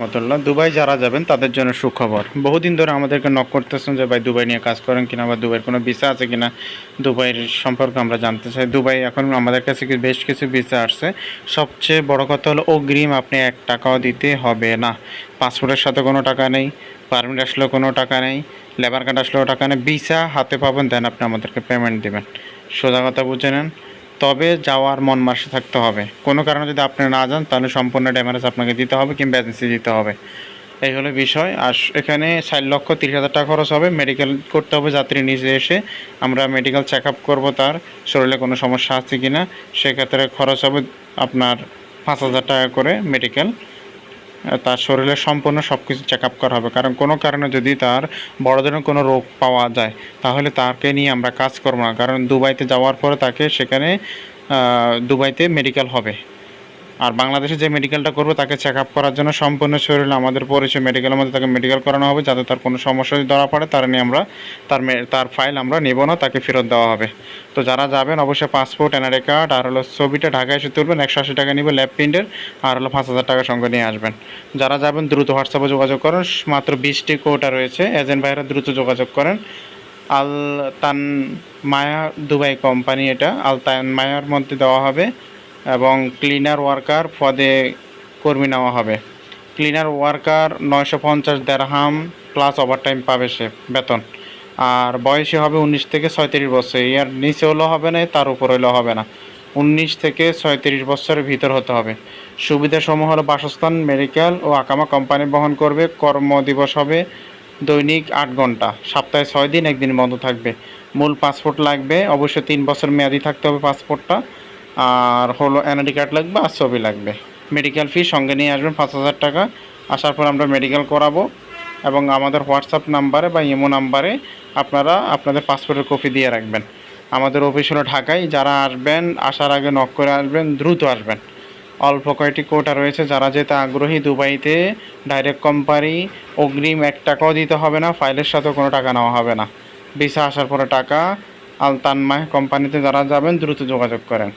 মতুল্লাহ Dubai যারা যাবেন, তাদের জন্য সুখবর। বহুদিন ধরে আমাদেরকে নক করতেছেন যে, ভাই, দুবাই নিয়ে কাজ করেন কিনা বা দুবাইয়ের কোনো ভিসা আছে কিনা? দুবাইয়ের সম্পর্কে আমরা জানতে চাই। দুবাই এখন আমাদের কাছে বেশ কিছু ভিসা আসছে। সবচেয়ে বড় কথা হলো, অগ্রিম আপনি এক টাকাও দিতে হবে না। পাসপোর্টের সাথে কোনো টাকা নেই পারমিট আসলেও কোনো টাকা নেই লেবার কার্ড আসলেও টাকা নেই। ভিসা হাতে পাবেন দেন আপনি আমাদেরকে পেমেন্ট দেবেন। সোজা কথা বুঝে নেন। তবে যাওয়ার মন মাসে থাকতে হবে। কোনো কারণে যদি আপনি না যান, তাহলে সম্পূর্ণ ড্যামেজ আপনাকে দিতে হবে কিংবা এজেন্সি দিতে হবে। এই হলো বিষয়। আর এখানে চার লক্ষ তিরিশ হাজার টাকা খরচ হবে। মেডিকেল করতে হবে যাত্রী নিজে এসে। আমরা মেডিকেল চেক আপ করব তার। শরীরে কোনো সমস্যা আছে কি না সেক্ষেত্রে খরচ হবে আপনার পাঁচ হাজার টাকা করে মেডিকেল তার শরীরে সম্পূর্ণ সব কিছু চেক আপ করা হবে। কারণ কোনো কারণে যদি তার বড় ধরনের কোনো রোগ পাওয়া যায়, তাহলে তাকে নিয়ে আমরা কাজ করব না। কারণ দুবাইতে যাওয়ার পরে তাকে সেখানে দুবাইতে মেডিকেল হবে। আর বাংলাদেশে যে মেডিকেলটা করব তাকে চেক আপ করার জন্য সম্পূর্ণ শরীরে আমাদের পরিচয় মেডিকেলের মধ্যে তাকে মেডিকেল করানো হবে যাতে তার কোনো সমস্যা যদি ধরা পড়ে, তার নিয়ে আমরা, তার তার ফাইল আমরা নেব না, তাকে ফেরত দেওয়া হবে। তো যারা যাবেন, অবশ্যই পাসপোর্ট এনআরআই কার্ড আর হলো ছবিটা ঢাকায় এসে তুলবেন, একশো আশি টাকা নিবে ল্যাব প্রিন্টের আর হলো পাঁচ হাজার টাকা সঙ্গে নিয়ে আসবেন। যারা যাবেন, দ্রুত হোয়াটসঅ্যাপে যোগাযোগ করেন, মাত্র বিশটি কোটা রয়েছে এজেন্ট ভাইরা দ্রুত যোগাযোগ করেন। আল তান মায়া দুবাই কোম্পানি এটা আল তান মায়ার মধ্যে দেওয়া হবে। এবং ক্লিনার ওয়ার্কার পদে কর্মী নেওয়া হবে। ক্লিনার ওয়ার্কার নয়শো পঞ্চাশ দেড়হাম প্লাস ওভারটাইম পাবে সে বেতন। আর বয়সী হবে উনিশ থেকে ছয়ত্রিশ বছর। ইয়ার নিচে হলেও হবে না, তার উপর হলেও হবে না। উনিশ থেকে ছয়ত্রিশ বছরের ভিতর হতে হবে। সুবিধাসমূহ হলো বাসস্থান, মেডিকেল ও আকামা কোম্পানি বহন করবে। কর্মদিবস হবে দৈনিক আট ঘণ্টা। সপ্তাহে ছয় দিন, একদিন বন্ধ থাকবে। মূল পাসপোর্ট লাগবে। অবশ্যই তিন বছর মেয়াদি থাকতে হবে পাসপোর্টটা। আর হলো এনআইডি কার্ড লাগবে আর ছবি লাগবে। মেডিকেল ফি সঙ্গে নিয়ে আসবেন পাঁচ হাজার টাকা। আসার পর আমরা মেডিকেল করাবো এবং আমাদের হোয়াটসঅ্যাপ নাম্বারে বা ইমো নাম্বারে আপনারা আপনাদের পাসপোর্টের কপি দিয়ে রাখবেন। আমাদের অফিস হলো ঢাকায়। যারা আসবেন, আসার আগে নক করে আসবেন, দ্রুত আসবেন। অল্প কয়েকটি কোটা রয়েছে। যারা যেতে আগ্রহী, দুবাইতে ডাইরেক্ট কোম্পানি অগ্রিম এক টাকাও দিতে হবে না ফাইলের সাথে কোনো টাকা নেওয়া হবে না। ভিসা আসার পরে টাকা আল তানমাহ কোম্পানিতে যারা যাবেন, দ্রুত যোগাযোগ করেন।